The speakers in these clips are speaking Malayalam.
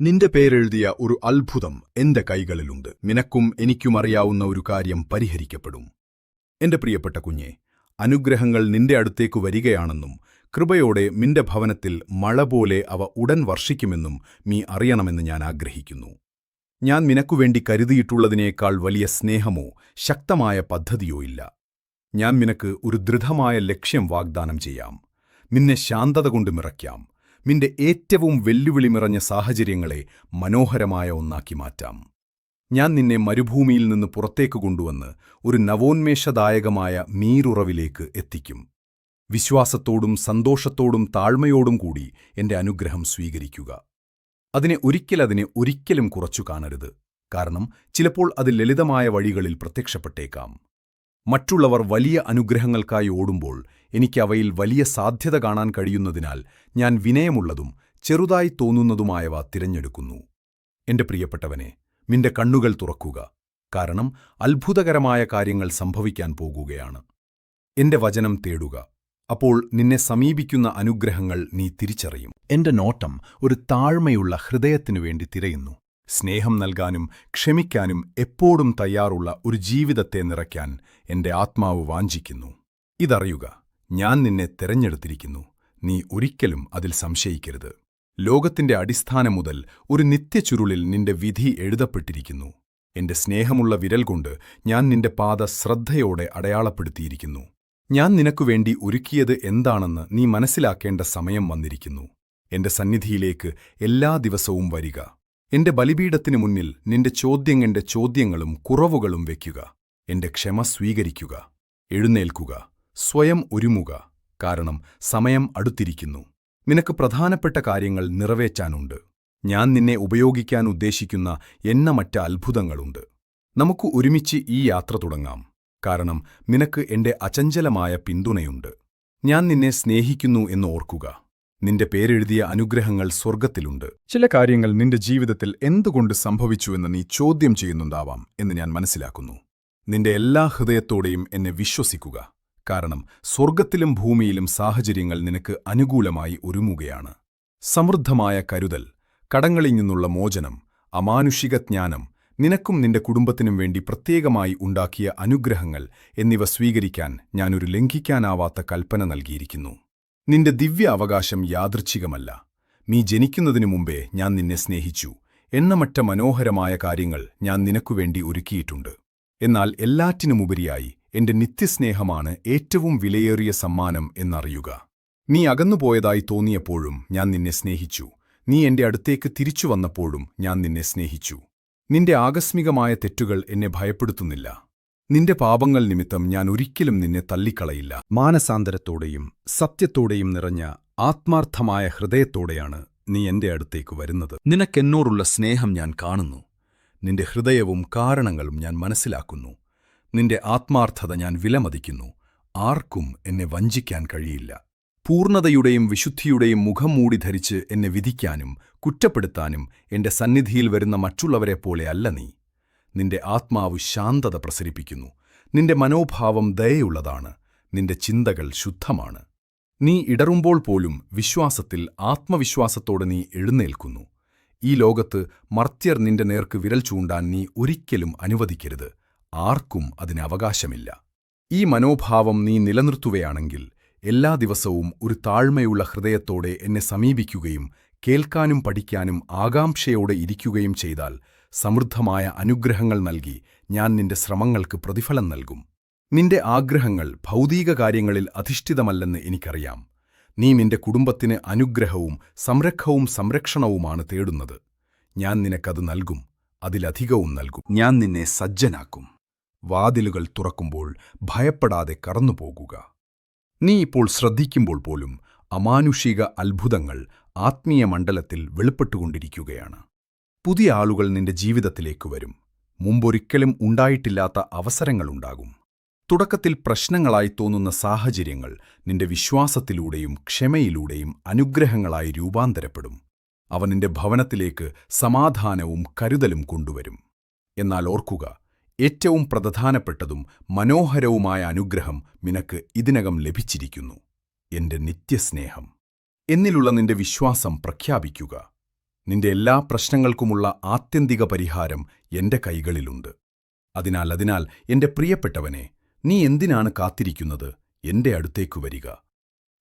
നിന്റെ പേരെഴുതിയ ഒരു അത്ഭുതം എന്റെ കൈകളിലുണ്ട്. നിനക്കും എനിക്കും അറിയാവുന്ന ഒരു കാര്യം പരിഹരിക്കപ്പെടും. എന്റെ പ്രിയപ്പെട്ട കുഞ്ഞെ അനുഗ്രഹങ്ങൾ നിന്റെ അടുത്തേക്കു വരികയാണെന്നും കൃപയോടെ നിന്റെ ഭവനത്തിൽ മഴ പോലെ അവ ഉടൻ വർഷിക്കുമെന്നും നീ അറിയണമെന്ന് ഞാൻ ആഗ്രഹിക്കുന്നു. ഞാൻ നിനക്കുവേണ്ടി കരുതിയിട്ടുള്ളതിനേക്കാൾ വലിയ സ്നേഹമോ ശക്തമായ പദ്ധതിയോ ഇല്ല. ഞാൻ നിനക്ക് ഒരു ദൃഢമായ ലക്ഷ്യം വാഗ്ദാനം ചെയ്യാം. നിന്നെ ശാന്തത കൊണ്ട് മിറയ്ക്കാം. നിന്റെ ഏറ്റവും വെല്ലുവിളി നിറഞ്ഞ സാഹചര്യങ്ങളെ മനോഹരമായ ഒന്നാക്കി മാറ്റാം. ഞാൻ നിന്നെ മരുഭൂമിയിൽ നിന്ന് പുറത്തേക്ക് കൊണ്ടുവന്ന് ഒരു നവോന്മേഷദായകമായ നീരുറവിലേക്ക് എത്തിക്കും. വിശ്വാസത്തോടും സന്തോഷത്തോടും താഴ്മയോടും കൂടി എന്റെ അനുഗ്രഹം സ്വീകരിക്കുക. അതിനെ ഒരിക്കലതിനെ ഒരിക്കലും കുറച്ചു കാണരുത്. കാരണം ചിലപ്പോൾ അത് ലളിതമായ വഴികളിൽ പ്രത്യക്ഷപ്പെട്ടേക്കാം. മറ്റുള്ളവർ വലിയ അനുഗ്രഹങ്ങൾക്കായി ഓടുമ്പോൾ എനിക്ക് അവയിൽ വലിയ സാധ്യത കാണാൻ കഴിയുന്നതിനാൽ ഞാൻ വിനയമുള്ളതും ചെറുതായി തോന്നുന്നതുമായവ തിരഞ്ഞെടുക്കുന്നു. എന്റെ പ്രിയപ്പെട്ടവനെ നിന്റെ കണ്ണുകൾ തുറക്കുക. കാരണം അത്ഭുതകരമായ കാര്യങ്ങൾ സംഭവിക്കാൻ പോകുകയാണ്. എന്റെ വചനം തേടുക. അപ്പോൾ നിന്നെ സമീപിക്കുന്ന അനുഗ്രഹങ്ങൾ നീ തിരിച്ചറിയും. എന്റെ നോട്ടം ഒരു താഴ്മയുള്ള ഹൃദയത്തിനു വേണ്ടി തിരയുന്നു. സ്നേഹം നൽകാനും ക്ഷമിക്കാനും എപ്പോഴും തയ്യാറുള്ള ഒരു ജീവിതത്തെ നിറയ്ക്കാൻ എന്റെ ആത്മാവ് വാഞ്ചിക്കുന്നു. ഇതറിയുക. ഞാൻ നിന്നെ തിരഞ്ഞെടുത്തിരിക്കുന്നു. നീ ഒരിക്കലും അതിൽ സംശയിക്കരുത്. ലോകത്തിന്റെ അടിസ്ഥാനം മുതൽ ഒരു നിത്യചുരുളിൽ നിന്റെ വിധി എഴുതപ്പെട്ടിരിക്കുന്നു. എന്റെ സ്നേഹമുള്ള വിരൽ കൊണ്ട് ഞാൻ നിന്റെ പാത ശ്രദ്ധയോടെ അടയാളപ്പെടുത്തിയിരിക്കുന്നു. ഞാൻ നിനക്കുവേണ്ടി ഒരുക്കിയത് എന്താണെന്ന് നീ മനസ്സിലാക്കേണ്ട സമയം വന്നിരിക്കുന്നു. എന്റെ സന്നിധിയിലേക്ക് എല്ലാ ദിവസവും വരിക. എന്റെ ബലിപീഠത്തിനു മുന്നിൽ നിന്റെ ചോദ്യങ്ങന്റെ ചോദ്യങ്ങളും കുറവുകളും വയ്ക്കുക എന്റെ ക്ഷമ സ്വീകരിക്കുക. എഴുന്നേൽക്കുക. സ്വയം ഒരുമുക കാരണം സമയം അടുത്തിരിക്കുന്നു. നിനക്ക് പ്രധാനപ്പെട്ട കാര്യങ്ങൾ നിറവേറ്റാനുണ്ട്. ഞാൻ നിന്നെ ഉപയോഗിക്കാൻ ഉദ്ദേശിക്കുന്ന എണ്ണമറ്റ അത്ഭുതങ്ങളുണ്ട്. നമുക്ക് ഒരുമിച്ച് ഈ യാത്ര തുടങ്ങാം. കാരണം നിനക്ക് എന്റെ അചഞ്ചലമായ പിന്തുണയുണ്ട്. ഞാൻ നിന്നെ സ്നേഹിക്കുന്നു എന്ന് ഓർക്കുക. നിന്റെ പേരെഴുതിയ അനുഗ്രഹങ്ങൾ സ്വർഗത്തിലുണ്ട് ചില കാര്യങ്ങൾ നിന്റെ ജീവിതത്തിൽ എന്തുകൊണ്ട് സംഭവിച്ചുവെന്ന് നീ ചോദ്യം ചെയ്യുന്നുണ്ടാവാം എന്ന് ഞാൻ മനസ്സിലാക്കുന്നു. നിന്റെ എല്ലാ ഹൃദയത്തോടെയും എന്നെ വിശ്വസിക്കുക. കാരണം സ്വർഗത്തിലും ഭൂമിയിലും സാഹചര്യങ്ങൾ നിനക്ക് അനുകൂലമായി ഒരുങ്ങുകയാണ്. സമൃദ്ധമായ കരുതൽ കടങ്ങളിൽ നിന്നുള്ള മോചനം അമാനുഷിക ജ്ഞാനം നിനക്കും നിന്റെ കുടുംബത്തിനും വേണ്ടി പ്രത്യേകമായി ഉണ്ടാക്കിയ അനുഗ്രഹങ്ങൾ എന്നിവ സ്വീകരിക്കാൻ ഞാനൊരു ലംഘിക്കാനാവാത്ത കൽപ്പന നൽകിയിരിക്കുന്നു. നിന്റെ ദിവ്യ അവകാശം യാദൃച്ഛികമല്ല. നീ ജനിക്കുന്നതിനു മുമ്പേ ഞാൻ നിന്നെ സ്നേഹിച്ചു. എണ്ണമറ്റ മനോഹരമായ കാര്യങ്ങൾ ഞാൻ നിനക്കുവേണ്ടി ഒരുക്കിയിട്ടുണ്ട്. എന്നാൽ എല്ലാറ്റിനുമുപരിയായി എന്റെ നിത്യസ്നേഹമാണ് ഏറ്റവും വിലയേറിയ സമ്മാനം എന്നറിയുക. നീ അകന്നുപോയതായി തോന്നിയപ്പോഴും ഞാൻ നിന്നെ സ്നേഹിച്ചു. നീ എന്റെ അടുത്തേക്ക് തിരിച്ചു വന്നപ്പോഴും ഞാൻ നിന്നെ സ്നേഹിച്ചു. നിന്റെ ആകസ്മികമായ തെറ്റുകൾ എന്നെ ഭയപ്പെടുത്തുന്നില്ല. നിന്റെ പാപങ്ങൾ നിമിത്തം ഞാൻ ഒരിക്കലും നിന്നെ തള്ളിക്കളയില്ല. മാനസാന്തരത്തോടെയും സത്യത്തോടെയും നിറഞ്ഞ ആത്മാർത്ഥമായ ഹൃദയത്തോടെയാണ് നീ എന്റെ അടുത്തേക്ക് വരുന്നത്. നിനക്കെന്നോടുള്ള സ്നേഹം ഞാൻ കാണുന്നു. നിന്റെ ഹൃദയവും കാരണങ്ങളും ഞാൻ മനസ്സിലാക്കുന്നു. നിന്റെ ആത്മാർത്ഥത ഞാൻ വിലമതിക്കുന്നു. ആർക്കും എന്നെ വഞ്ചിക്കാൻ കഴിയില്ല. പൂർണതയുടെയും വിശുദ്ധിയുടെയും മുഖം മൂടി ധരിച്ച് എന്നെ വിധിക്കാനും കുറ്റപ്പെടുത്താനും എന്റെ സന്നിധിയിൽ വരുന്ന മറ്റുള്ളവരെ പോലെ അല്ല നീ. നിന്റെ ആത്മാവ് ശാന്തത പ്രസരിപ്പിക്കുന്നു. നിന്റെ മനോഭാവം ദയയുള്ളതാണ്. നിന്റെ ചിന്തകൾ ശുദ്ധമാണ്. നീ ഇടറുമ്പോൾ പോലും വിശ്വാസത്തിൽ ആത്മവിശ്വാസത്തോടെ നീ എഴുന്നേൽക്കുന്നു. ഈ ലോകത്ത് മർത്യർ നിന്റെ നേർക്ക് വിരൽ ചൂണ്ടാൻ നീ ഒരിക്കലും അനുവദിക്കരുത്. ആർക്കും അതിന് അവകാശമില്ല. ഈ മനോഭാവം നീ നിലനിർത്തുകയാണെങ്കിൽ എല്ലാ ദിവസവും ഒരു താഴ്മയുള്ള ഹൃദയത്തോടെ എന്നെ സമീപിക്കുകയും കേൾക്കാനും പഠിക്കാനും ആകാംക്ഷയോടെ ഇരിക്കുകയും ചെയ്താൽ സമൃദ്ധമായ അനുഗ്രഹങ്ങൾ നൽകി ഞാൻ നിന്റെ ശ്രമങ്ങൾക്ക് പ്രതിഫലം നൽകും. നിന്റെ ആഗ്രഹങ്ങൾ ഭൗതിക കാര്യങ്ങളിൽ അധിഷ്ഠിതമല്ലെന്ന് എനിക്കറിയാം. നീ നിന്റെ കുടുംബത്തിന് അനുഗ്രഹവും സംരക്ഷവും സംരക്ഷണവുമാണ് തേടുന്നത്. ഞാൻ നിനക്കത് നൽകും. അതിലധികവും നൽകും. ഞാൻ നിന്നെ സജ്ജനാക്കും. വാതിലുകൾ തുറക്കുമ്പോൾ ഭയപ്പെടാതെ കടന്നുപോകുക. നീ ഇപ്പോൾ ശ്രദ്ധിക്കുമ്പോൾ പോലും അമാനുഷിക അത്ഭുതങ്ങൾ ആത്മീയ മണ്ഡലത്തിൽ വെളിപ്പെട്ടുകൊണ്ടിരിക്കുകയാണ്. പുതിയ ആളുകൾ നിന്റെ ജീവിതത്തിലേക്ക് വരും. മുമ്പൊരിക്കലും ഉണ്ടായിട്ടില്ലാത്ത അവസരങ്ങളുണ്ടാകും തുടക്കത്തിൽ പ്രശ്നങ്ങളായി തോന്നുന്ന സാഹചര്യങ്ങൾ നിന്റെ വിശ്വാസത്തിലൂടെയും ക്ഷമയിലൂടെയും അനുഗ്രഹങ്ങളായി രൂപാന്തരപ്പെടും. അവ നിന്റെ ഭവനത്തിലേക്ക് സമാധാനവും കരുതലും കൊണ്ടുവരും. എന്നാൽ ഓർക്കുക ഏറ്റവും പ്രധാനപ്പെട്ടതും മനോഹരവുമായ അനുഗ്രഹം നിനക്ക് ഇതിനകം ലഭിച്ചിരിക്കുന്നു. എന്റെ നിത്യസ്നേഹം. എന്നിലുള്ള നിന്റെ വിശ്വാസം പ്രഖ്യാപിക്കുക. നിന്റെ എല്ലാ പ്രശ്നങ്ങൾക്കുമുള്ള ആത്യന്തിക പരിഹാരം എന്റെ കൈകളിലുണ്ട്. അതിനാൽ അതിനാൽ എന്റെ പ്രിയപ്പെട്ടവനെ നീ എന്തിനാണ് കാത്തിരിക്കുന്നത്? എന്റെ അടുത്തേക്കു വരിക.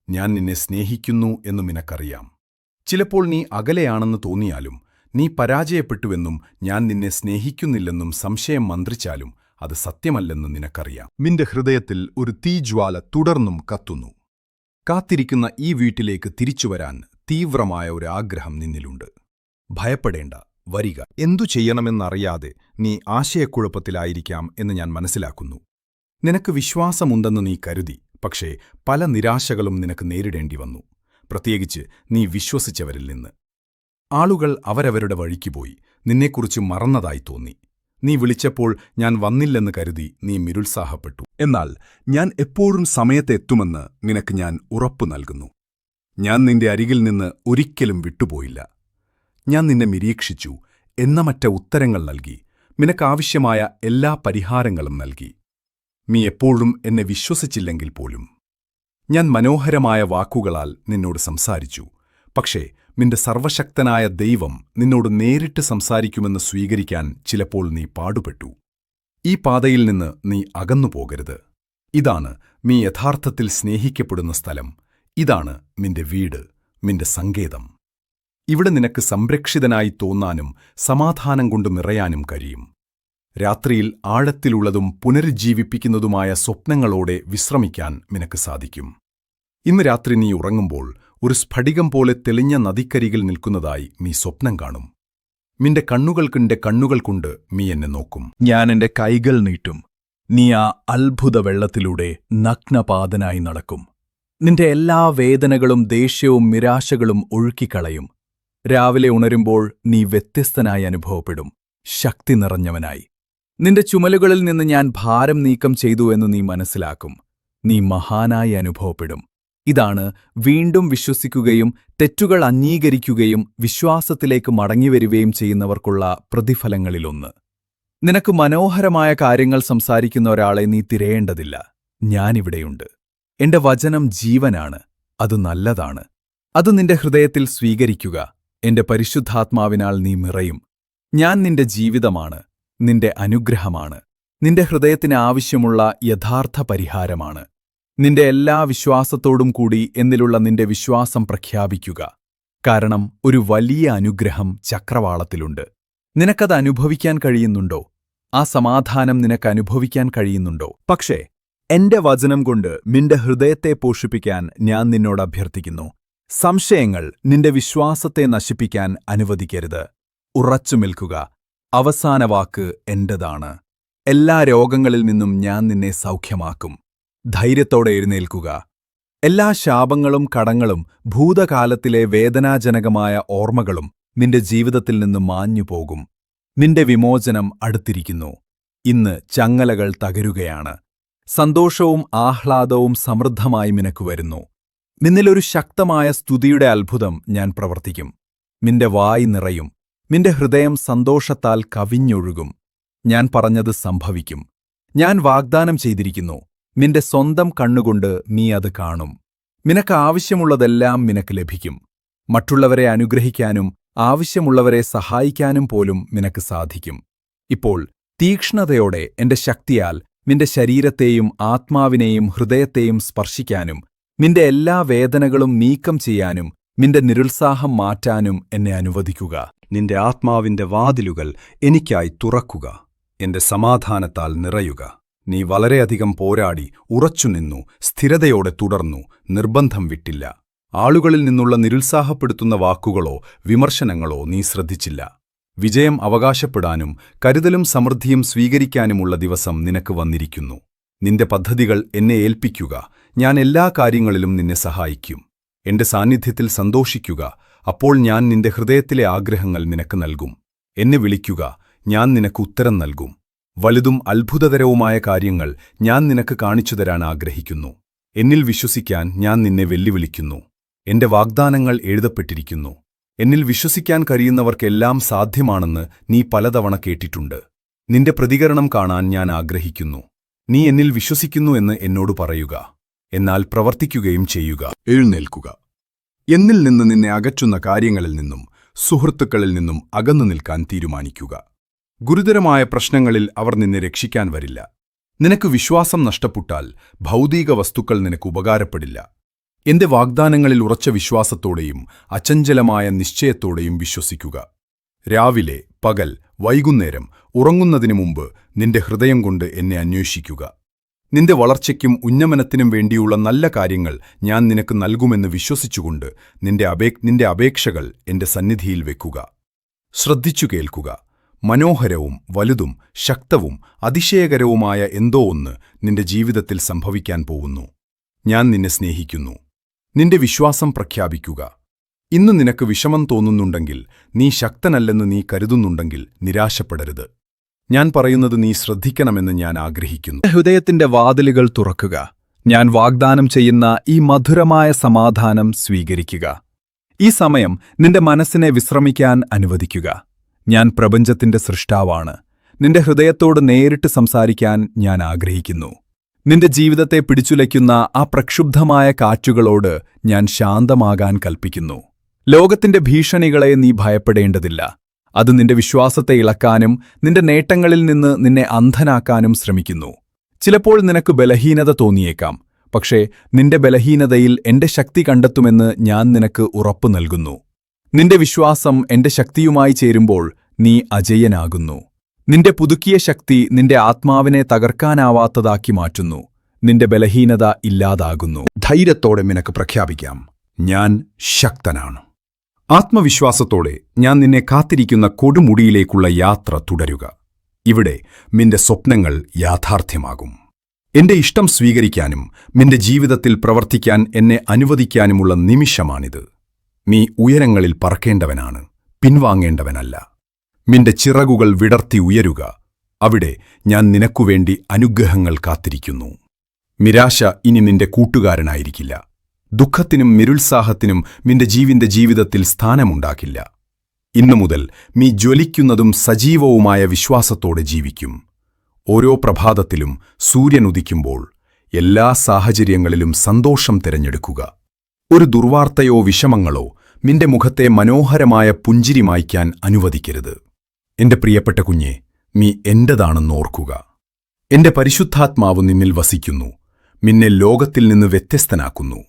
ഞാൻ നിന്നെ സ്നേഹിക്കുന്നു എന്നു നിനക്കറിയാം. ചിലപ്പോൾ നീ അകലെയാണെന്ന് തോന്നിയാലും നീ പരാജയപ്പെട്ടുവെന്നും ഞാൻ നിന്നെ സ്നേഹിക്കുന്നില്ലെന്നും സംശയം മന്ത്രിച്ചാലും അത് സത്യമല്ലെന്ന് നിനക്കറിയാം. നിന്റെ ഹൃദയത്തിൽ ഒരു തീജ്വാല തുടർന്നും കത്തുന്നു. കാത്തിരിക്കുന്ന ഈ വീട്ടിലേക്ക് തിരിച്ചുവരാൻ തീവ്രമായ ഒരു ആഗ്രഹം നിന്നിലുണ്ട്. ഭയപ്പെടേണ്ട വരിക. എന്തു ചെയ്യണമെന്നറിയാതെ നീ ആശയക്കുഴപ്പത്തിലായിരിക്കാം എന്ന് ഞാൻ മനസ്സിലാക്കുന്നു. നിനക്ക് വിശ്വാസമുണ്ടെന്ന് നീ കരുതി പക്ഷേ പല നിരാശകളും നിനക്ക് നേരിടേണ്ടി വന്നു പ്രത്യേകിച്ച് നീ വിശ്വസിച്ചവരിൽ നിന്ന്. ആളുകൾ അവരവരുടെ വഴിക്ക് പോയി. നിന്നെക്കുറിച്ച് മറന്നതായി തോന്നി. നീ വിളിച്ചപ്പോൾ ഞാൻ വന്നില്ലെന്ന് കരുതി നീ മിരുത്സാഹപ്പെട്ടു. എന്നാൽ ഞാൻ എപ്പോഴും സമയത്തെത്തുമെന്ന് നിനക്ക് ഞാൻ ഉറപ്പു നൽകുന്നു. ഞാൻ നിന്റെ അരികിൽ നിന്ന് ഒരിക്കലും വിട്ടുപോയില്ല. ഞാൻ നിന്നെ നിരീക്ഷിച്ചു എന്ന മറ്റ ഉത്തരങ്ങൾ നൽകി നിനക്കാവശ്യമായ എല്ലാ പരിഹാരങ്ങളും നൽകി. നീ എപ്പോഴും എന്നെ വിശ്വസിച്ചില്ലെങ്കിൽ പോലും. ഞാൻ മനോഹരമായ വാക്കുകളാൽ നിന്നോട് സംസാരിച്ചു. പക്ഷേ നിന്റെ സർവശക്തനായ ദൈവം നിന്നോട് നേരിട്ട് സംസാരിക്കുമെന്ന് സ്വീകരിക്കാൻ ചിലപ്പോൾ നീ പാടുപെട്ടു. ഈ പാതയിൽ നിന്ന് നീ അകന്നു പോകരുത്. ഇതാണ് നീ യഥാർത്ഥത്തിൽ സ്നേഹിക്കപ്പെടുന്ന സ്ഥലം. ഇതാണ് നിന്റെ വീട് നിന്റെ സങ്കേതം. ഇവിടെ നിനക്ക് സംരക്ഷിതനായി തോന്നാനും സമാധാനം കൊണ്ട് നിറയാനും കഴിയും. രാത്രിയിൽ ആഴത്തിലുള്ളതും പുനരുജ്ജീവിപ്പിക്കുന്നതുമായ സ്വപ്നങ്ങളോടെ വിശ്രമിക്കാൻ നിനക്ക് സാധിക്കും. ഇന്ന് രാത്രി നീ ഉറങ്ങുമ്പോൾ ഒരു സ്ഫടികം പോലെ തെളിഞ്ഞ നദിക്കരികിൽ നിൽക്കുന്നതായി മീ സ്വപ്നം കാണും. നിന്റെ കണ്ണുകൾക്കിന്റെ കണ്ണുകൾ കൊണ്ട് നീ എന്നെ നോക്കും. ഞാൻ എന്റെ കൈകൾ നീട്ടും. നീ ആ അത്ഭുത വെള്ളത്തിലൂടെ നഗ്നപാതനായി നടക്കും. നിന്റെ എല്ലാ വേദനകളും ദേഷ്യവും നിരാശകളും ഒഴുക്കിക്കളയും. രാവിലെ ഉണരുമ്പോൾ നീ വ്യത്യസ്തനായി അനുഭവപ്പെടും. ശക്തി നിറഞ്ഞവനായി. നിന്റെ ചുമലുകളിൽ നിന്ന് ഞാൻ ഭാരം നീക്കം ചെയ്തു എന്ന് നീ മനസ്സിലാക്കും. നീ മഹാനായി അനുഭവപ്പെടും. ഇതാണ് വീണ്ടും വിശ്വസിക്കുകയും തെറ്റുകൾ അംഗീകരിക്കുകയും വിശ്വാസത്തിലേക്ക് മടങ്ങിവരികയും ചെയ്യുന്നവർക്കുള്ള പ്രതിഫലങ്ങളിലൊന്ന്. നിനക്ക് മനോഹരമായ കാര്യങ്ങൾ സംസാരിക്കുന്ന ഒരാളെ നീ തിരയേണ്ടതില്ല. ഞാനിവിടെയുണ്ട്. എന്റെ വചനം ജീവനാണ്. അത് നല്ലതാണ്. അത് നിന്റെ ഹൃദയത്തിൽ സ്വീകരിക്കുക. എന്റെ പരിശുദ്ധാത്മാവിനാൽ നീ നിറയും. ഞാൻ നിന്റെ ജീവിതമാണ്. നിന്റെ അനുഗ്രഹമാണ്. നിന്റെ ഹൃദയത്തിന് ആവശ്യമുള്ള യഥാർത്ഥ പരിഹാരമാണ്. നിന്റെ എല്ലാ വിശ്വാസത്തോടും കൂടി എന്നിലുള്ള നിന്റെ വിശ്വാസം പ്രഖ്യാപിക്കുക. കാരണം ഒരു വലിയ അനുഗ്രഹം ചക്രവാളത്തിലുണ്ട്. നിനക്കത് അനുഭവിക്കാൻ കഴിയുന്നുണ്ടോ? ആ സമാധാനം നിനക്ക് അനുഭവിക്കാൻ കഴിയുന്നുണ്ടോ? പക്ഷേ എന്റെ വചനം കൊണ്ട് നിന്റെ ഹൃദയത്തെ പോഷിപ്പിക്കാൻ ഞാൻ നിന്നോട് അഭ്യർത്ഥിക്കുന്നു. സംശയങ്ങൾ നിന്റെ വിശ്വാസത്തെ നശിപ്പിക്കാൻ അനുവദിക്കരുത്. ഉറച്ചു നിൽക്കുക. അവസാന വാക്ക് എന്റേതാണ്. എല്ലാ രോഗങ്ങളിൽ നിന്നും ഞാൻ നിന്നെ സൗഖ്യമാക്കും. ധൈര്യത്തോടെ എഴുന്നേൽക്കുക. എല്ലാ ശാപങ്ങളും കടങ്ങളും ഭൂതകാലത്തിലെ വേദനാജനകമായ ഓർമ്മകളും നിന്റെ ജീവിതത്തിൽ നിന്ന് മാഞ്ഞുപോകും നിന്റെ വിമോചനം അടുത്തിരിക്കുന്നു. ഇന്ന് ചങ്ങലകൾ തകരുകയാണ്. സന്തോഷവും ആഹ്ലാദവും സമൃദ്ധമായി നിനക്ക് വരുന്നു. നിന്നിലൊരു ശക്തമായ സ്തുതിയുടെ അത്ഭുതം ഞാൻ പ്രവർത്തിക്കും. നിന്റെ വായി നിറയും. നിന്റെ ഹൃദയം സന്തോഷത്താൽ കവിഞ്ഞൊഴുകും. ഞാൻ പറഞ്ഞത് സംഭവിക്കും. ഞാൻ വാഗ്ദാനം ചെയ്തിരിക്കുന്നു. നിന്റെ സ്വന്തം കണ്ണുകൊണ്ട് നീ അത് കാണും. നിനക്ക് ആവശ്യമുള്ളതെല്ലാം നിനക്ക് ലഭിക്കും. മറ്റുള്ളവരെ അനുഗ്രഹിക്കാനും ആവശ്യമുള്ളവരെ സഹായിക്കാനും പോലും നിനക്ക് സാധിക്കും. ഇപ്പോൾ തീക്ഷ്ണതയോടെ എന്റെ ശക്തിയാൽ നിന്റെ ശരീരത്തെയും ആത്മാവിനെയും ഹൃദയത്തെയും സ്പർശിക്കാനും നിന്റെ എല്ലാ വേദനകളും നീക്കം ചെയ്യാനും നിന്റെ നിരുത്സാഹം മാറ്റാനും എന്നെ അനുവദിക്കുക. നിന്റെ ആത്മാവിന്റെ വാതിലുകൾ എനിക്കായി തുറക്കുക. എന്റെ സമാധാനത്താൽ നിറയുക. നീ വളരെയധികം പോരാടി ഉറച്ചുനിന്നു സ്ഥിരതയോടെ തുടർന്നു നിർബന്ധം വിട്ടില്ല. ആളുകളിൽ നിന്നുള്ള നിരുത്സാഹപ്പെടുത്തുന്ന വാക്കുകളോ വിമർശനങ്ങളോ നീ ശ്രദ്ധിച്ചില്ല. വിജയം അവകാശപ്പെടാനും കരുതലും സമൃദ്ധിയും സ്വീകരിക്കാനുമുള്ള ദിവസം നിനക്ക് വന്നിരിക്കുന്നു. നിന്റെ പദ്ധതികൾ എന്നെ ഏൽപ്പിക്കുക ഞാൻ എല്ലാ കാര്യങ്ങളിലും നിന്നെ സഹായിക്കും. എന്റെ സാന്നിധ്യത്തിൽ സന്തോഷിക്കുക അപ്പോൾ ഞാൻ നിന്റെ ഹൃദയത്തിലെ ആഗ്രഹങ്ങൾ നിനക്ക് നൽകും. എന്നെ വിളിക്കുക ഞാൻ നിനക്ക് ഉത്തരം നൽകും. വലുതും അത്ഭുതകരവുമായ കാര്യങ്ങൾ ഞാൻ നിനക്ക് കാണിച്ചു തരാൻ ആഗ്രഹിക്കുന്നു. എന്നിൽ വിശ്വസിക്കാൻ ഞാൻ നിന്നെ വെല്ലുവിളിക്കുന്നു. എന്റെ വാഗ്ദാനങ്ങൾ എഴുതപ്പെട്ടിരിക്കുന്നു. എന്നിൽ വിശ്വസിക്കാൻ കഴിയുന്നവർക്കെല്ലാം സാധ്യമാണെന്ന് നീ പലതവണ കേട്ടിട്ടുണ്ട്. നിന്റെ പ്രതികരണം കാണാൻ ഞാൻ ആഗ്രഹിക്കുന്നു. നീ എന്നിൽ വിശ്വസിക്കുന്നു എന്ന് എന്നോട് പറയുക. എന്നാൽ പ്രവർത്തിക്കുകയും ചെയ്യുക. എഴുന്നേൽക്കുക. എന്നിൽ നിന്ന് നിന്നെ അകറ്റുന്ന കാര്യങ്ങളിൽ നിന്നും സുഹൃത്തുക്കളിൽ നിന്നും അകന്നു നിൽക്കാൻ തീരുമാനിക്കുക. ഗുരുതരമായ പ്രശ്നങ്ങളിൽ അവർ നിന്നെ രക്ഷിക്കാൻ വരില്ല. നിനക്ക് വിശ്വാസം നഷ്ടപ്പെട്ടാൽ ഭൗതിക വസ്തുക്കൾ നിനക്ക് ഉപകാരപ്പെടില്ല. എന്റെ വാഗ്ദാനങ്ങളിൽ ഉറച്ച വിശ്വാസത്തോടെയും അചഞ്ചലമായ നിശ്ചയത്തോടെയും വിശ്വസിക്കുക. രാവിലെ പകൽ വൈകുന്നേരം ഉറങ്ങുന്നതിനു മുമ്പ് നിന്റെ ഹൃദയം കൊണ്ട് എന്നെ അന്വേഷിക്കുക. നിന്റെ വളർച്ചയ്ക്കും ഉന്നമനത്തിനും വേണ്ടിയുള്ള നല്ല കാര്യങ്ങൾ ഞാൻ നിനക്ക് നൽകുമെന്ന് വിശ്വസിച്ചുകൊണ്ട് നിന്റെ അപേ നിന്റെ അപേക്ഷകൾ എന്റെ സന്നിധിയിൽ വെക്കുക. ശ്രദ്ധിച്ചു കേൾക്കുക. മനോഹരവും വലുതും ശക്തവും അതിശയകരവുമായ എന്തോ ഒന്ന് നിന്റെ ജീവിതത്തിൽ സംഭവിക്കാൻ പോകുന്നു. ഞാൻ നിന്നെ സ്നേഹിക്കുന്നു. നിന്റെ വിശ്വാസം പ്രഖ്യാപിക്കുക. ഇന്ന് നിനക്ക് വിഷമം തോന്നുന്നുണ്ടെങ്കിൽ നീ ശക്തനല്ലെന്ന് നീ കരുതുന്നുണ്ടെങ്കിൽ നിരാശപ്പെടരുത്. ഞാൻ പറയുന്നത് നീ ശ്രദ്ധിക്കണമെന്ന് ഞാൻ ആഗ്രഹിക്കുന്നു. ഹൃദയത്തിന്റെ വാതിലുകൾ തുറക്കുക. ഞാൻ വാഗ്ദാനം ചെയ്യുന്ന ഈ മധുരമായ സമാധാനം സ്വീകരിക്കുക. ഈ സമയം നിന്റെ മനസ്സിനെ വിശ്രമിക്കാൻ അനുവദിക്കുക. ഞാൻ പ്രപഞ്ചത്തിന്റെ സൃഷ്ടാവാണ്. നിന്റെ ഹൃദയത്തോട് നേരിട്ട് സംസാരിക്കാൻ ഞാൻ ആഗ്രഹിക്കുന്നു. നിന്റെ ജീവിതത്തെ പിടിച്ചുലയ്ക്കുന്ന ആ പ്രക്ഷുബ്ധമായ കാറ്റുകളോട് ഞാൻ ശാന്തമാകാൻ കൽപ്പിക്കുന്നു. ലോകത്തിന്റെ ഭീഷണികളെ നീ ഭയപ്പെടേണ്ടതില്ല. അത് നിന്റെ വിശ്വാസത്തെ ഇളക്കാനും നിന്റെ നേട്ടങ്ങളിൽ നിന്ന് നിന്നെ അന്ധനാക്കാനും ശ്രമിക്കുന്നു. ചിലപ്പോൾ നിനക്ക് ബലഹീനത തോന്നിയേക്കാം പക്ഷേ നിന്റെ ബലഹീനതയിൽ എന്റെ ശക്തി കണ്ടെത്തുമെന്ന് ഞാൻ നിനക്ക് ഉറപ്പു നൽകുന്നു. നിന്റെ വിശ്വാസം എന്റെ ശക്തിയുമായി ചേരുമ്പോൾ നീ അജയനാകുന്നു. നിന്റെ പുതുക്കിയ ശക്തി നിന്റെ ആത്മാവിനെ തകർക്കാനാവാത്തതാക്കി മാറ്റുന്നു. നിന്റെ ബലഹീനത ഇല്ലാതാകുന്നു. ധൈര്യത്തോടെ നിനക്ക് പ്രഖ്യാപിക്കാം. ഞാൻ ശക്തനാണ്. ആത്മവിശ്വാസത്തോടെ ഞാൻ നിന്നെ കാത്തിരിക്കുന്ന കൊടുമുടിയിലേക്കുള്ള യാത്ര തുടരുക. ഇവിടെ നിന്റെ സ്വപ്നങ്ങൾ യാഥാർത്ഥ്യമാകും. എന്റെ ഇഷ്ടം സ്വീകരിക്കാനും നിന്റെ ജീവിതത്തിൽ പ്രവർത്തിക്കാൻ എന്നെ അനുവദിക്കാനുമുള്ള നിമിഷമാണിത്. നീ ഉയരങ്ങളിൽ പറക്കേണ്ടവനാണ് പിൻവാങ്ങേണ്ടവനല്ല. നിന്റെ ചിറകുകൾ വിടർത്തി ഉയരുക അവിടെ ഞാൻ നിനക്കുവേണ്ടി അനുഗ്രഹങ്ങൾ കാത്തിരിക്കുന്നു. നിരാശ ഇനി നിന്റെ കൂട്ടുകാരനായിരിക്കില്ല. ദുഃഖത്തിനും നിരുത്സാഹത്തിനും നിന്റെ ജീവിന്റെ ജീവിതത്തിൽ സ്ഥാനമുണ്ടാക്കില്ല ഇന്നു മുതൽ നീ ജ്വലിക്കുന്നതും സജീവവുമായ വിശ്വാസത്തോടെ ജീവിക്കും. ഓരോ പ്രഭാതത്തിലും സൂര്യനുദിക്കുമ്പോൾ എല്ലാ സാഹചര്യങ്ങളിലും സന്തോഷം തിരഞ്ഞെടുക്കുക. ഒരു ദുർവാർത്തയോ വിഷമങ്ങളോ നിന്റെ മുഖത്തെ മനോഹരമായ പുഞ്ചിരി മായ്ക്കാൻ അനുവദിക്കരുത്. എന്റെ പ്രിയപ്പെട്ട കുഞ്ഞെ നീ എന്റേതാണെന്നോർക്കുക എന്റെ പരിശുദ്ധാത്മാവ് നിന്നിൽ വസിക്കുന്നു. നിന്നെ ലോകത്തിൽ നിന്ന് വ്യത്യസ്തനാക്കുന്നു.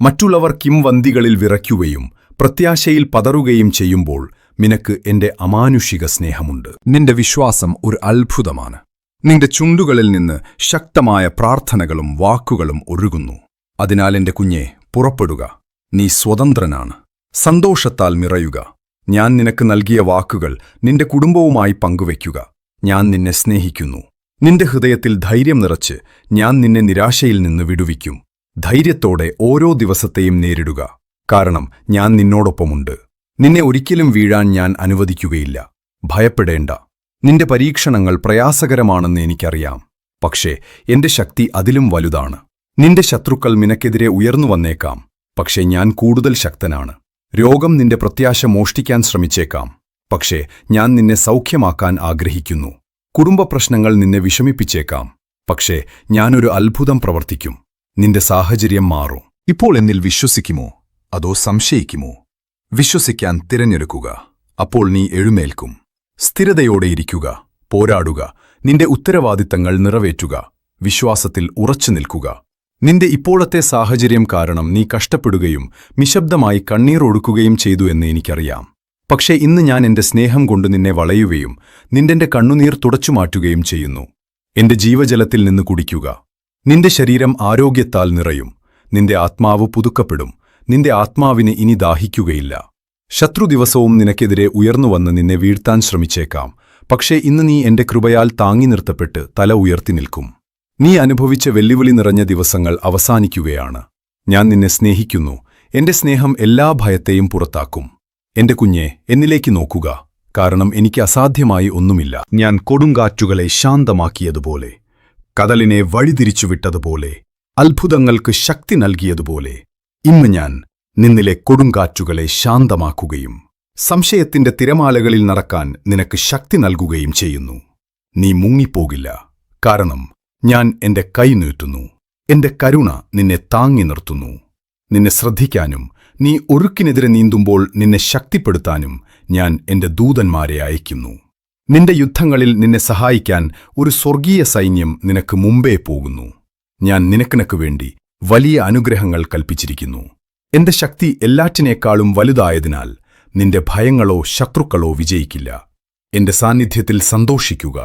മറ്റുള്ളവർ കിംവന്തികളിൽ വിറയ്ക്കുകയും പ്രത്യാശയിൽ പതറുകയും ചെയ്യുമ്പോൾ നിനക്ക് എന്റെ അമാനുഷിക സ്നേഹമുണ്ട്. നിന്റെ വിശ്വാസം ഒരു അത്ഭുതമാണ്. നിന്റെ ചുണ്ടുകളിൽ നിന്ന് ശക്തമായ പ്രാർത്ഥനകളും വാക്കുകളും ഒഴുകുന്നു. അതിനാൽ എന്റെ കുഞ്ഞെ പുറപ്പെടുക. നീ സ്വതന്ത്രനാണ്. സന്തോഷത്താൽ നിറയുക. ഞാൻ നിനക്ക് നൽകിയ വാക്കുകൾ നിന്റെ കുടുംബവുമായി പങ്കുവയ്ക്കുക. ഞാൻ നിന്നെ സ്നേഹിക്കുന്നു. നിന്റെ ഹൃദയത്തിൽ ധൈര്യം നിറച്ച് ഞാൻ നിന്നെ നിരാശയിൽ നിന്ന് വിടുവിക്കും. ധൈര്യത്തോടെ ഓരോ ദിവസത്തെയും നേരിടുക. കാരണം ഞാൻ നിന്നോടൊപ്പമുണ്ട്. നിന്നെ ഒരിക്കലും വീഴാൻ ഞാൻ അനുവദിക്കുകയില്ല. ഭയപ്പെടേണ്ട. നിന്റെ പരീക്ഷണങ്ങൾ പ്രയാസകരമാണെന്ന് എനിക്കറിയാം. പക്ഷേ എന്റെ ശക്തി അതിലും വലുതാണ്. നിന്റെ ശത്രുക്കൾ നിനക്കെതിരെ ഉയർന്നു വന്നേക്കാം പക്ഷേ ഞാൻ കൂടുതൽ ശക്തനാണ്. രോഗം നിന്റെ പ്രത്യാശ മോഷ്ടിക്കാൻ ശ്രമിച്ചേക്കാം പക്ഷേ ഞാൻ നിന്നെ സൗഖ്യമാക്കാൻ ആഗ്രഹിക്കുന്നു. കുടുംബ പ്രശ്നങ്ങൾ നിന്നെ വിഷമിപ്പിച്ചേക്കാം പക്ഷേ ഞാനൊരു അത്ഭുതം പ്രവർത്തിക്കും. നിന്റെ സാഹചര്യം മാറും. ഇപ്പോൾ എന്നിൽ വിശ്വസിക്കുമോ? അതോ സംശയിക്കുമോ? വിശ്വസിക്കാൻ തിരഞ്ഞെടുക്കുക അപ്പോൾ നീ എഴുന്നേൽക്കും. സ്ഥിരതയോടെയിരിക്കുക പോരാടുക നിന്റെ ഉത്തരവാദിത്തങ്ങൾ നിറവേറ്റുക വിശ്വാസത്തിൽ ഉറച്ചു നിൽക്കുക. നിന്റെ ഇപ്പോഴത്തെ സാഹചര്യം കാരണം നീ കഷ്ടപ്പെടുകയും നിശബ്ദമായി കണ്ണീറൊടുക്കുകയും ചെയ്തു എന്ന് എനിക്കറിയാം. പക്ഷേ ഇന്ന് ഞാൻ എന്റെ സ്നേഹം കൊണ്ട് നിന്നെ വളയുകയും നിന്റെ കണ്ണുനീർ തുടച്ചുമാറ്റുകയും ചെയ്യുന്നു. എന്റെ ജീവജലത്തിൽ നിന്ന് കുടിക്കുക. നിന്റെ ശരീരം ആരോഗ്യത്താൽ നിറയും. നിന്റെ ആത്മാവ് പുതുക്കപ്പെടും. നിന്റെ ആത്മാവിന് ഇനി ദാഹിക്കുകയില്ല. ശത്രു ദിവസവും നിനക്കെതിരെ ഉയർന്നുവന്ന് നിന്നെ വീഴ്ത്താൻ ശ്രമിച്ചേക്കാം. പക്ഷേ ഇന്ന് നീ എന്റെ കൃപയാൽ താങ്ങി നിർത്തപ്പെട്ട് തല ഉയർത്തി നിൽക്കും. നീ അനുഭവിച്ച വെല്ലുവിളി നിറഞ്ഞ ദിവസങ്ങൾ അവസാനിക്കുകയാണ്. ഞാൻ നിന്നെ സ്നേഹിക്കുന്നു. എന്റെ സ്നേഹം എല്ലാ ഭയത്തെയും പുറത്താക്കും. എന്റെ കുഞ്ഞെ എന്നിലേക്ക് നോക്കുക. കാരണം എനിക്ക് അസാധ്യമായി ഒന്നുമില്ല. ഞാൻ കൊടുങ്കാറ്റുകളെ ശാന്തമാക്കിയതുപോലെ കടലിനെ വഴിതിരിച്ചുവിട്ടതുപോലെ അത്ഭുതങ്ങൾക്ക് ശക്തി നൽകിയതുപോലെ ഇന്ന് ഞാൻ നിന്നിലെ കൊടുങ്കാറ്റുകളെ ശാന്തമാക്കുകയും സംശയത്തിന്റെ തിരമാലകളിൽ നടക്കാൻ നിനക്ക് ശക്തി നൽകുകയും ചെയ്യുന്നു. നീ മുങ്ങിപ്പോകില്ല. കാരണം ഞാൻ എന്റെ കൈ നീട്ടുന്നു. എന്റെ കരുണ നിന്നെ താങ്ങി നിർത്തുന്നു. നിന്നെ ശ്രദ്ധിക്കാനും നീ ഒഴുക്കിനെതിരെ നീന്തുമ്പോൾ നിന്നെ ശക്തിപ്പെടുത്താനും ഞാൻ എന്റെ ദൂതന്മാരെ അയക്കുന്നു നിന്റെ യുദ്ധങ്ങളിൽ നിന്നെ സഹായിക്കാൻ ഒരു സ്വർഗീയ സൈന്യം നിനക്ക് മുമ്പേ പോകുന്നു. ഞാൻ നിനക്കിനക്ക് വേണ്ടി വലിയ അനുഗ്രഹങ്ങൾ കൽപ്പിച്ചിരിക്കുന്നു. എന്റെ ശക്തി എല്ലാറ്റിനേക്കാളും വലുതായതിനാൽ നിന്റെ ഭയങ്ങളോ ശത്രുക്കളോ വിജയിക്കില്ല. എന്റെ സാന്നിധ്യത്തിൽ സന്തോഷിക്കുക.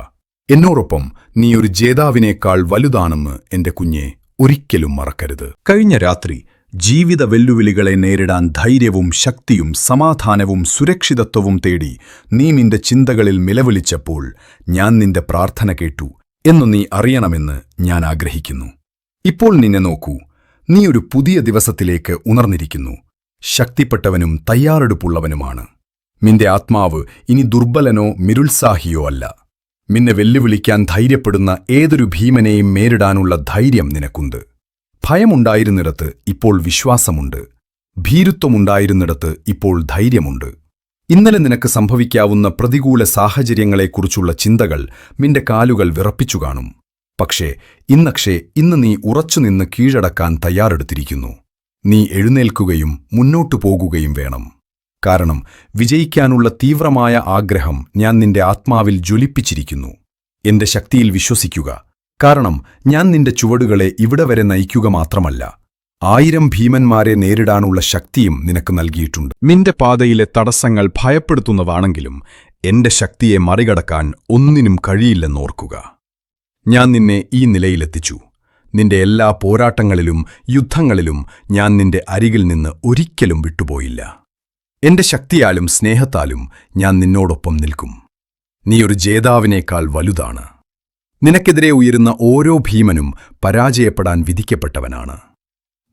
എന്നോടൊപ്പം നീ ഒരു ജേതാവിനേക്കാൾ വലുതാണെന്ന് എന്റെ കുഞ്ഞെ ഒരിക്കലും മറക്കരുത്. കഴിഞ്ഞ രാത്രി ജീവിത വെല്ലുവിളികളെ നേരിടാൻ ധൈര്യവും ശക്തിയും സമാധാനവും സുരക്ഷിതത്വവും തേടി നീ നിന്റെ ചിന്തകളിൽ നിലവിളിച്ചപ്പോൾ ഞാൻ നിന്റെ പ്രാർത്ഥന കേട്ടു എന്നു നീ അറിയണമെന്ന് ഞാൻ ആഗ്രഹിക്കുന്നു. ഇപ്പോൾ നിന്നെ നോക്കൂ. നീ ഒരു പുതിയ ദിവസത്തിലേക്ക് ഉണർന്നിരിക്കുന്നു. ശക്തിപ്പെട്ടവനും തയ്യാറെടുപ്പുള്ളവനുമാണ്. നിന്റെ ആത്മാവ് ഇനി ദുർബലനോ മിരുത്സാഹിയോ അല്ല. നിന്നെ വെല്ലുവിളിക്കാൻ ധൈര്യപ്പെടുന്ന ഏതൊരു ഭീമനെയും നേരിടാനുള്ള ധൈര്യം നിനക്കുണ്ട്. ഭയമുണ്ടായിരുന്നിടത്ത് ഇപ്പോൾ വിശ്വാസമുണ്ട്. ഭീരുത്വമുണ്ടായിരുന്നിടത്ത് ഇപ്പോൾ ധൈര്യമുണ്ട്. ഇന്നലെ നിനക്ക് സംഭവിക്കാവുന്ന പ്രതികൂല സാഹചര്യങ്ങളെക്കുറിച്ചുള്ള ചിന്തകൾ നിന്റെ കാലുകൾ വിറപ്പിച്ചു കാണും. പക്ഷേ ഇന്നക്ഷേ ഇന്ന് നീ ഉറച്ചുനിന്ന് കീഴടക്കാൻ തയ്യാറെടുത്തിരിക്കുന്നു. നീ എഴുന്നേൽക്കുകയും മുന്നോട്ടു പോകുകയും വേണം. കാരണം വിജയിക്കാനുള്ള തീവ്രമായ ആഗ്രഹം ഞാൻ നിന്റെ ആത്മാവിൽ ജ്വലിപ്പിച്ചിരിക്കുന്നു. എന്റെ ശക്തിയിൽ വിശ്വസിക്കുക. കാരണം ഞാൻ നിന്റെ ചുവടുകളെ ഇവിടെ വരെ നയിക്കുക മാത്രമല്ല ആയിരം ഭീമന്മാരെ നേരിടാനുള്ള ശക്തിയും നിനക്ക് നൽകിയിട്ടുണ്ട്. നിന്റെ പാതയിലെ തടസ്സങ്ങൾ ഭയപ്പെടുത്തുന്നതാണെങ്കിലും എന്റെ ശക്തിയെ മറികടക്കാൻ ഒന്നിനും കഴിയില്ലെന്നോർക്കുക ഞാൻ നിന്നെ ഈ നിലയിലെത്തിച്ചു. നിന്റെ എല്ലാ പോരാട്ടങ്ങളിലും യുദ്ധങ്ങളിലും ഞാൻ നിന്റെ അരികിൽ നിന്ന് ഒരിക്കലും വിട്ടുപോയില്ല. എന്റെ ശക്തിയാലും സ്നേഹത്താലും ഞാൻ നിന്നോടൊപ്പം നിൽക്കും. നീ ഒരു ജേതാവിനേക്കാൾ വലുതാണ്. നിനക്കെതിരെ ഉയരുന്ന ഓരോ ഭീമനും പരാജയപ്പെടാൻ വിധിക്കപ്പെട്ടവനാണ്.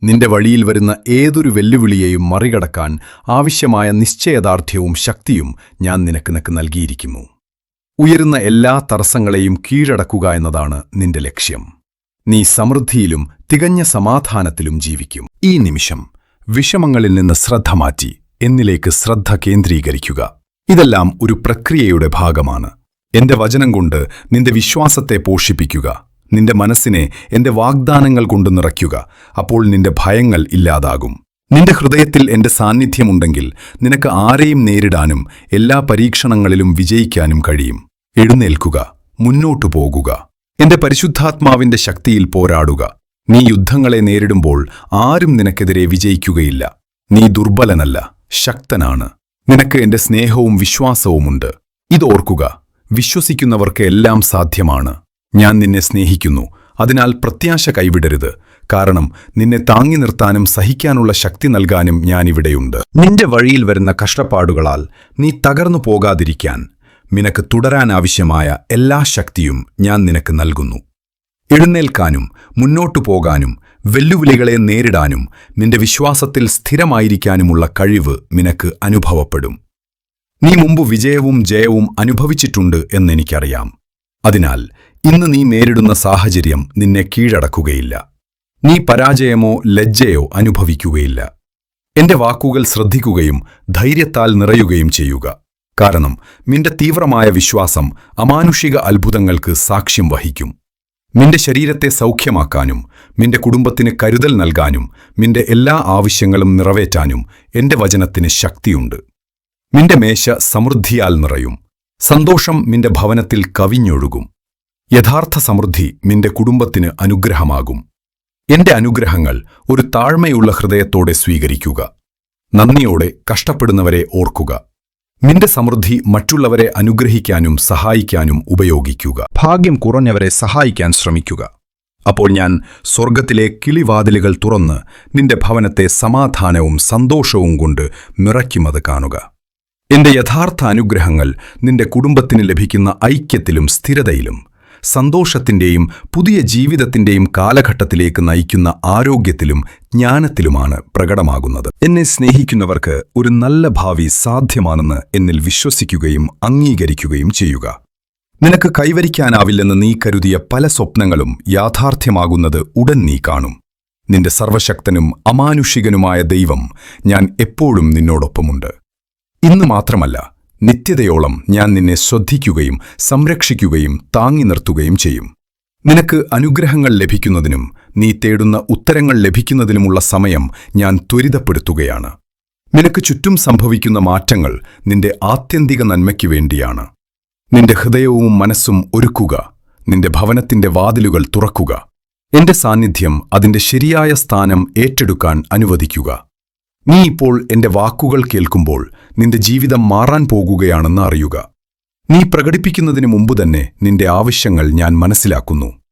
നിന്റെ വഴിയിൽ വരുന്ന ഏതൊരു വെല്ലുവിളിയെയും മറികടക്കാൻ ആവശ്യമായ നിശ്ചയദാർഢ്യവും ശക്തിയും ഞാൻ നിനക്ക് നിനക്ക് നൽകിയിരിക്കുന്നു. ഉയരുന്ന എല്ലാ തടസ്സങ്ങളെയും കീഴടക്കുക എന്നതാണ് നിന്റെ ലക്ഷ്യം. നീ സമൃദ്ധിയിലും തികഞ്ഞ സമാധാനത്തിലും ജീവിക്കും. ഈ നിമിഷം വിഷമങ്ങളിൽ നിന്ന് ശ്രദ്ധ മാറ്റി എന്നിലേക്ക് ശ്രദ്ധ കേന്ദ്രീകരിക്കുക. ഇതെല്ലാം ഒരു പ്രക്രിയയുടെ ഭാഗമാണ്. എന്റെ വചനം കൊണ്ട് നിന്റെ വിശ്വാസത്തെ പോഷിപ്പിക്കുക. നിന്റെ മനസ്സിനെ എന്റെ വാഗ്ദാനങ്ങൾ കൊണ്ട് നിറയ്ക്കുക. അപ്പോൾ നിന്റെ ഭയങ്ങൾ ഇല്ലാതാകും. നിന്റെ ഹൃദയത്തിൽ എന്റെ സാന്നിധ്യമുണ്ടെങ്കിൽ നിനക്ക് ആരെയും നേരിടാനും എല്ലാ പരീക്ഷണങ്ങളിലും വിജയിക്കാനും കഴിയും. എഴുന്നേൽക്കുക. മുന്നോട്ടു പോകുക. എന്റെ പരിശുദ്ധാത്മാവിന്റെ ശക്തിയിൽ പോരാടുക. നീ യുദ്ധങ്ങളെ നേരിടുമ്പോൾ ആരും നിനക്കെതിരെ വിജയിക്കുകയില്ല. നീ ദുർബലനല്ല. ശക്തനാണ്. നിനക്ക് എന്റെ സ്നേഹവും വിശ്വാസവുമുണ്ട്. ഇതോർക്കുക വിശ്വസിക്കുന്നവർക്ക് എല്ലാം സാധ്യമാണ്. ഞാൻ നിന്നെ സ്നേഹിക്കുന്നു അതിനാൽ പ്രത്യാശ കൈവിടരുത്. കാരണം നിന്നെ താങ്ങി നിർത്താനും സഹിക്കാനുള്ള ശക്തി നൽകാനും ഞാനിവിടെയുണ്ട് നിന്റെ വഴിയിൽ വരുന്ന കഷ്ടപ്പാടുകളാൽ നീ തകർന്നു പോകാതിരിക്കാൻ നിനക്ക് തുടരാനാവശ്യമായ എല്ലാ ശക്തിയും ഞാൻ നിനക്ക് നൽകുന്നു. എഴുന്നേൽക്കാനും മുന്നോട്ടു പോകാനും വെല്ലുവിളികളെ നേരിടാനും നിന്റെ വിശ്വാസത്തിൽ സ്ഥിരമായിരിക്കാനുമുള്ള കഴിവ് നിനക്ക് അനുഭവപ്പെടും. നീ മുമ്പ് വിജയവും ജയവും അനുഭവിച്ചിട്ടുണ്ട് എന്നെനിക്കറിയാം. അതിനാൽ ഇന്ന് നീ നേരിടുന്ന സാഹചര്യം നിന്നെ കീഴടക്കുകയില്ല. നീ പരാജയമോ ലജ്ജയോ അനുഭവിക്കുകയില്ല. എന്റെ വാക്കുകൾ ശ്രദ്ധിക്കുകയും ധൈര്യത്താൽ നിറയുകയും ചെയ്യുക. കാരണം നിന്റെ തീവ്രമായ വിശ്വാസം അമാനുഷിക അത്ഭുതങ്ങൾക്ക് സാക്ഷ്യം വഹിക്കും. നിന്റെ ശരീരത്തെ സൗഖ്യമാക്കാനും നിന്റെ കുടുംബത്തിന് കരുതൽ നൽകാനും നിന്റെ എല്ലാ ആവശ്യങ്ങളും നിറവേറ്റാനും എന്റെ വചനത്തിന് ശക്തിയുണ്ട്. നിന്റെ മേശ സമൃദ്ധിയാൽ നിറയും. സന്തോഷം നിന്റെ ഭവനത്തിൽ കവിഞ്ഞൊഴുകും. യഥാർത്ഥ സമൃദ്ധി നിന്റെ കുടുംബത്തിന് അനുഗ്രഹമാകും. എന്റെ അനുഗ്രഹങ്ങൾ ഒരു താഴ്മയുള്ള ഹൃദയത്തോടെ സ്വീകരിക്കുക. നന്ദിയോടെ കഷ്ടപ്പെടുന്നവരെ ഓർക്കുക. നിന്റെ സമൃദ്ധി മറ്റുള്ളവരെ അനുഗ്രഹിക്കാനും സഹായിക്കാനും ഉപയോഗിക്കുക. ഭാഗ്യം കുറഞ്ഞവരെ സഹായിക്കാൻ ശ്രമിക്കുക. അപ്പോൾ ഞാൻ സ്വർഗത്തിലെ കിളിവാതിലുകൾ തുറന്ന് നിന്റെ ഭവനത്തെ സമാധാനവും സന്തോഷവും കൊണ്ട് നിറയ്ക്കുമത് കാണുക. എന്റെ യഥാർത്ഥ അനുഗ്രഹങ്ങൾ നിന്റെ കുടുംബത്തിന് ലഭിക്കുന്ന ഐക്യത്തിലും സ്ഥിരതയിലും സന്തോഷത്തിന്റെയും പുതിയ ജീവിതത്തിന്റെയും കാലഘട്ടത്തിലേക്ക് നയിക്കുന്ന ആരോഗ്യത്തിലും ജ്ഞാനത്തിലുമാണ് പ്രകടമാകുന്നത്. എന്നെ സ്നേഹിക്കുന്നവർക്ക് ഒരു നല്ല ഭാവി സാധ്യമാണെന്ന് എന്നിൽ വിശ്വസിക്കുകയും അംഗീകരിക്കുകയും ചെയ്യുക. നിനക്ക് കൈവരിക്കാനാവില്ലെന്ന് നീ കരുതിയ പല സ്വപ്നങ്ങളും യാഥാർത്ഥ്യമാകുന്നത് ഉടൻ നീ കാണും. നിന്റെ സർവശക്തനും അമാനുഷികനുമായ ദൈവം ഞാൻ എപ്പോഴും നിന്നോടൊപ്പമുണ്ട്. ഇന്ന് മാത്രമല്ല നിത്യതയോളം ഞാൻ നിന്നെ ശ്രദ്ധിക്കുകയും സംരക്ഷിക്കുകയും താങ്ങി നിർത്തുകയും ചെയ്യും. നിനക്ക് അനുഗ്രഹങ്ങൾ ലഭിക്കുന്നതിനും നീ തേടുന്ന ഉത്തരങ്ങൾ ലഭിക്കുന്നതിനുമുള്ള സമയം ഞാൻ ത്വരിതപ്പെടുത്തുകയാണ്. നിനക്ക് ചുറ്റും സംഭവിക്കുന്ന മാറ്റങ്ങൾ നിന്റെ ആത്യന്തിക നന്മയ്ക്കു വേണ്ടിയാണ്. നിന്റെ ഹൃദയവും മനസ്സും ഒരുക്കുക നിന്റെ ഭവനത്തിന്റെ വാതിലുകൾ തുറക്കുക. എന്റെ സാന്നിധ്യം അതിന്റെ ശരിയായ സ്ഥാനം ഏറ്റെടുക്കാൻ അനുവദിക്കുക. നീ ഇപ്പോൾ എന്റെ വാക്കുകൾ കേൾക്കുമ്പോൾ നിന്റെ ജീവിതം മാറാൻ പോകുകയാണെന്ന് അറിയുക. നീ പ്രകടിപ്പിക്കുന്നതിന് മുമ്പ് തന്നെ നിന്റെ ആവശ്യങ്ങൾ ഞാൻ മനസ്സിലാക്കുന്നു.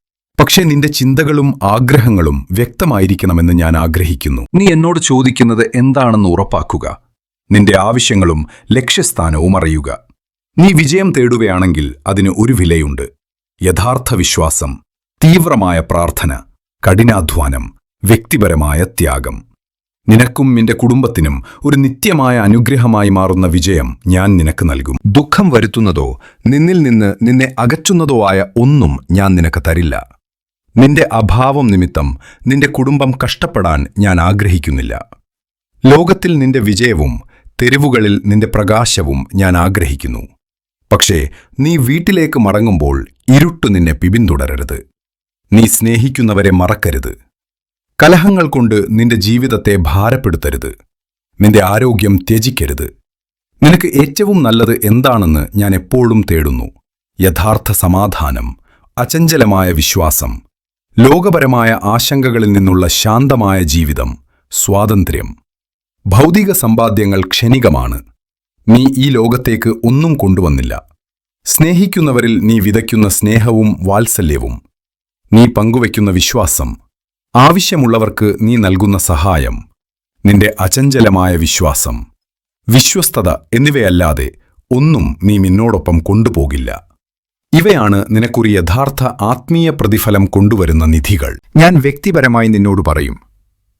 പക്ഷേ നിന്റെ ചിന്തകളും ആഗ്രഹങ്ങളും വ്യക്തമായിരിക്കണമെന്ന് ഞാൻ ആഗ്രഹിക്കുന്നു. നീ എന്നോട് ചോദിക്കുന്നത് എന്താണെന്ന് ഉറപ്പാക്കുക. നിന്റെ ആവശ്യങ്ങളും ലക്ഷ്യസ്ഥാനവും അറിയുക. നീ വിജയം തേടുകയാണെങ്കിൽ അതിന് ഒരു വിലയുണ്ട്. യഥാർത്ഥ വിശ്വാസം തീവ്രമായ പ്രാർത്ഥന കഠിനാധ്വാനം വ്യക്തിപരമായ ത്യാഗം. നിനക്കും നിന്റെ കുടുംബത്തിനും ഒരു നിത്യമായ അനുഗ്രഹമായി മാറുന്ന വിജയം ഞാൻ നിനക്ക് നൽകും. ദുഃഖം വരുത്തുന്നതോ നിന്നിൽ നിന്ന് നിന്നെ അകറ്റുന്നതോ ആയ ഒന്നും ഞാൻ നിനക്ക് തരില്ല. നിന്റെ അഭാവം നിമിത്തം നിന്റെ കുടുംബം കഷ്ടപ്പെടാൻ ഞാൻ ആഗ്രഹിക്കുന്നില്ല. ലോകത്തിൽ നിന്റെ വിജയവും തെരുവുകളിൽ നിന്റെ പ്രകാശവും ഞാൻ ആഗ്രഹിക്കുന്നു. പക്ഷേ നീ വീട്ടിലേക്ക് മടങ്ങുമ്പോൾ ഇരുട്ടു നിന്നെ പിപിന്തുടരരുത് നീ സ്നേഹിക്കുന്നവരെ മറക്കരുത്. കലഹങ്ങൾ കൊണ്ട് നിന്റെ ജീവിതത്തെ ഭാരപ്പെടുത്തരുത്. നിന്റെ ആരോഗ്യം ത്യജിക്കരുത്. നിനക്ക് ഏറ്റവും നല്ലത് എന്താണെന്ന് ഞാൻ എപ്പോഴും തേടുന്നു. യഥാർത്ഥ സമാധാനം അചഞ്ചലമായ വിശ്വാസം ലോകപരമായ ആശങ്കകളിൽ നിന്നുള്ള ശാന്തമായ ജീവിതം സ്വാതന്ത്ര്യം. ഭൗതിക സമ്പാദ്യങ്ങൾ ക്ഷണികമാണ്. നീ ഈ ലോകത്തേക്ക് ഒന്നും കൊണ്ടുവന്നില്ല. സ്നേഹിക്കുന്നവരിൽ നീ വിതയ്ക്കുന്ന സ്നേഹവും വാത്സല്യവും. നീ പങ്കുവയ്ക്കുന്ന വിശ്വാസം ആവശ്യമുള്ളവർക്ക് നീ നൽകുന്ന സഹായം നിന്റെ അചഞ്ചലമായ വിശ്വാസം വിശ്വസ്തത എന്നിവയല്ലാതെ ഒന്നും നീ നിന്നോടൊപ്പം കൊണ്ടുപോകില്ല. ഇവയാണ് നിനക്കൊരു യഥാർത്ഥ ആത്മീയ പ്രതിഫലം കൊണ്ടുവരുന്ന നിധികൾ. ഞാൻ വ്യക്തിപരമായി നിന്നോട് പറയും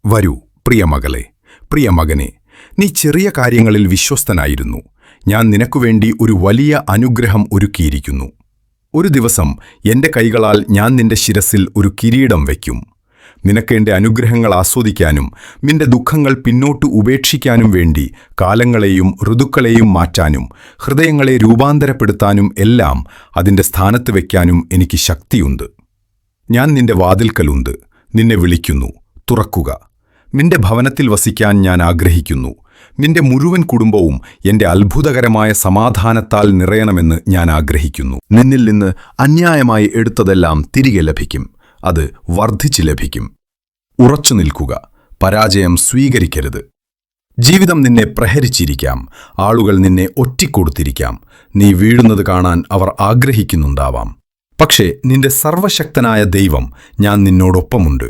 വരൂ പ്രിയമകളെ പ്രിയമകനെ നീ ചെറിയ കാര്യങ്ങളിൽ വിശ്വസ്തനായിരുന്നു. ഞാൻ നിനക്കുവേണ്ടി ഒരു വലിയ അനുഗ്രഹം ഒരുക്കിയിരിക്കുന്നു. ഒരു ദിവസം എന്റെ കൈകളാൽ ഞാൻ നിന്റെ ശിരസിൽ ഒരു കിരീടം വയ്ക്കും. നിനക്ക് എന്റെ അനുഗ്രഹങ്ങൾ ആസ്വദിക്കാനും നിന്റെ ദുഃഖങ്ങൾ പിന്നോട്ട് ഉപേക്ഷിക്കാനും വേണ്ടി കാലങ്ങളെയും ഋതുക്കളെയും മാറ്റാനും ഹൃദയങ്ങളെ രൂപാന്തരപ്പെടുത്താനും എല്ലാം അതിന്റെ സ്ഥാനത്ത് വയ്ക്കാനും എനിക്ക് ശക്തിയുണ്ട്. ഞാൻ നിന്റെ വാതിൽക്കലുണ്ട്. നിന്നെ വിളിക്കുന്നു. തുറക്കുക. നിന്റെ ഭവനത്തിൽ വസിക്കാൻ ഞാൻ ആഗ്രഹിക്കുന്നു. നിന്റെ മുഴുവൻ കുടുംബവും എന്റെ അത്ഭുതകരമായ സമാധാനത്താൽ നിറയണമെന്ന് ഞാൻ ആഗ്രഹിക്കുന്നു. നിന്നിൽ നിന്ന് അന്യായമായി എടുത്തതെല്ലാം തിരികെ ലഭിക്കും. അത് വർദ്ധിച്ചു ലഭിക്കും. ഉറച്ചു നിൽക്കുക. പരാജയം സ്വീകരിക്കരുത്. ജീവിതം നിന്നെ പ്രഹരിച്ചിരിക്കാം. ആളുകൾ നിന്നെ ഒറ്റിക്കൊടുത്തിരിക്കാം. നീ വീഴുന്നത് കാണാൻ അവർ ആഗ്രഹിക്കുന്നുണ്ടാവാം. പക്ഷേ നിന്റെ സർവശക്തനായ ദൈവം ഞാൻ നിന്നോടൊപ്പമുണ്ട്.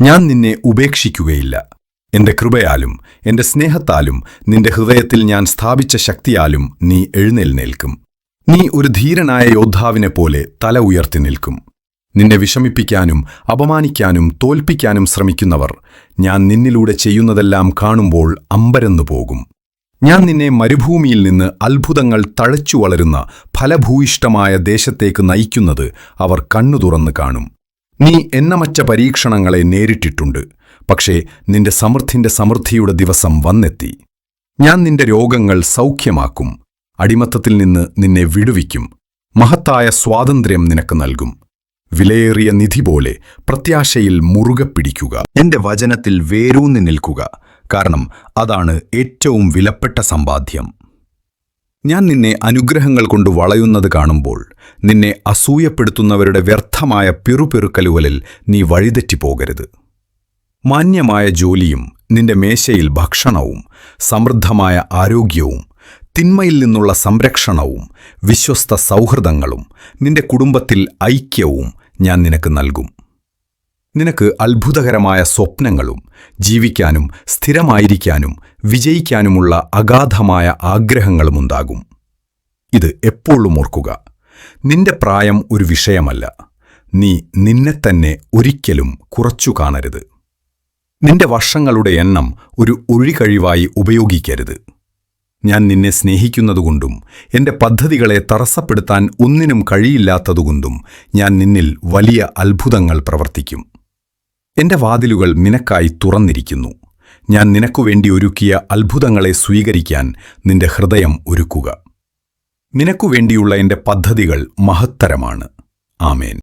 ഞാൻ നിന്നെ ഉപേക്ഷിക്കുകയില്ല. എന്റെ കൃപയാലും എന്റെ സ്നേഹത്താലും നിന്റെ ഹൃദയത്തിൽ ഞാൻ സ്ഥാപിച്ച ശക്തിയാലും നീ എഴുന്നേൽനേൽക്കും. നീ ഒരു ധീരനായ യോദ്ധാവിനെ പോലെ തല ഉയർത്തി നിൽക്കും. നിന്നെ വിഷമിപ്പിക്കാനും അപമാനിക്കാനും തോൽപ്പിക്കാനും ശ്രമിക്കുന്നവർ ഞാൻ നിന്നിലൂടെ ചെയ്യുന്നതെല്ലാം കാണുമ്പോൾ അമ്പരന്നു പോകും. ഞാൻ നിന്നെ മരുഭൂമിയിൽ നിന്ന് അത്ഭുതങ്ങൾ തഴച്ചു വളരുന്ന ഫലഭൂയിഷ്ടമായ ദേശത്തേക്ക് നയിക്കുന്നത് അവർ കണ്ണു തുറന്ന് കാണും. നീ എണ്ണമറ്റ പരീക്ഷണങ്ങളെ നേരിട്ടിട്ടുണ്ട്. പക്ഷേ നിന്റെ സമൃദ്ധിന്റെ സമൃദ്ധിയുടെ ദിവസം വന്നെത്തി. ഞാൻ നിന്റെ രോഗങ്ങൾ സൗഖ്യമാക്കും. അടിമത്തത്തിൽ നിന്ന് നിന്നെ വിടുവിക്കും. മഹത്തായ സ്വാതന്ത്ര്യം നിനക്ക് നൽകും. വിലയേറിയ നിധി പോലെ പ്രത്യാശയിൽ മുറുകെ പിടിക്കുക. എന്റെ വചനത്തിൽ വേരൂന്നി നിൽക്കുക. കാരണം അതാണ് ഏറ്റവും വിലപ്പെട്ട സമ്പാദ്യം. ഞാൻ നിന്നെ അനുഗ്രഹങ്ങൾ കൊണ്ട് വളയുന്നത് കാണുമ്പോൾ നിന്നെ അസൂയപ്പെടുത്തുന്നവരുടെ വ്യർത്ഥമായ പിറുപിറുക്കലുകളിൽ നീ വഴിതെറ്റിപ്പോകരുത് മാന്യമായ ജോലിയും നിന്റെ മേശയിൽ ഭക്ഷണവും സമൃദ്ധമായ ആരോഗ്യവും തിന്മയിൽ നിന്നുള്ള സംരക്ഷണവും വിശ്വസ്ത സൗഹൃദങ്ങളും നിന്റെ കുടുംബത്തിൽ ഐക്യവും ഞാൻ നിനക്ക് നൽകും. നിനക്ക് അത്ഭുതകരമായ സ്വപ്നങ്ങളും ജീവിക്കാനും സ്ഥിരമായിരിക്കാനും വിജയിക്കാനുമുള്ള അഗാധമായ ആഗ്രഹങ്ങളും ഉണ്ടാകും. ഇത് എപ്പോഴും ഓർക്കുക. നിന്റെ പ്രായം ഒരു വിഷയമല്ല. നീ നിന്നെ തന്നെ ഒരിക്കലും കുറച്ചു കാണരുത്. നിന്റെ വർഷങ്ങളുടെ എണ്ണം ഒരു ഒഴികഴിവായി ഉപയോഗിക്കരുത്. ഞാൻ നിന്നെ സ്നേഹിക്കുന്നതുകൊണ്ടും എന്റെ പദ്ധതികളെ തടസ്സപ്പെടുത്താൻ ഒന്നിനും കഴിയില്ലാത്തതുകൊണ്ടും ഞാൻ നിന്നിൽ വലിയ അത്ഭുതങ്ങൾ പ്രവർത്തിക്കും. എന്റെ വാതിലുകൾ നിനക്കായി തുറന്നിരിക്കുന്നു. ഞാൻ നിനക്കുവേണ്ടി ഒരുക്കിയ അത്ഭുതങ്ങളെ സ്വീകരിക്കാൻ നിന്റെ ഹൃദയം ഒരുക്കുക. നിനക്കുവേണ്ടിയുള്ള എന്റെ പദ്ധതികൾ മഹത്തരമാണ്. ആമേൻ.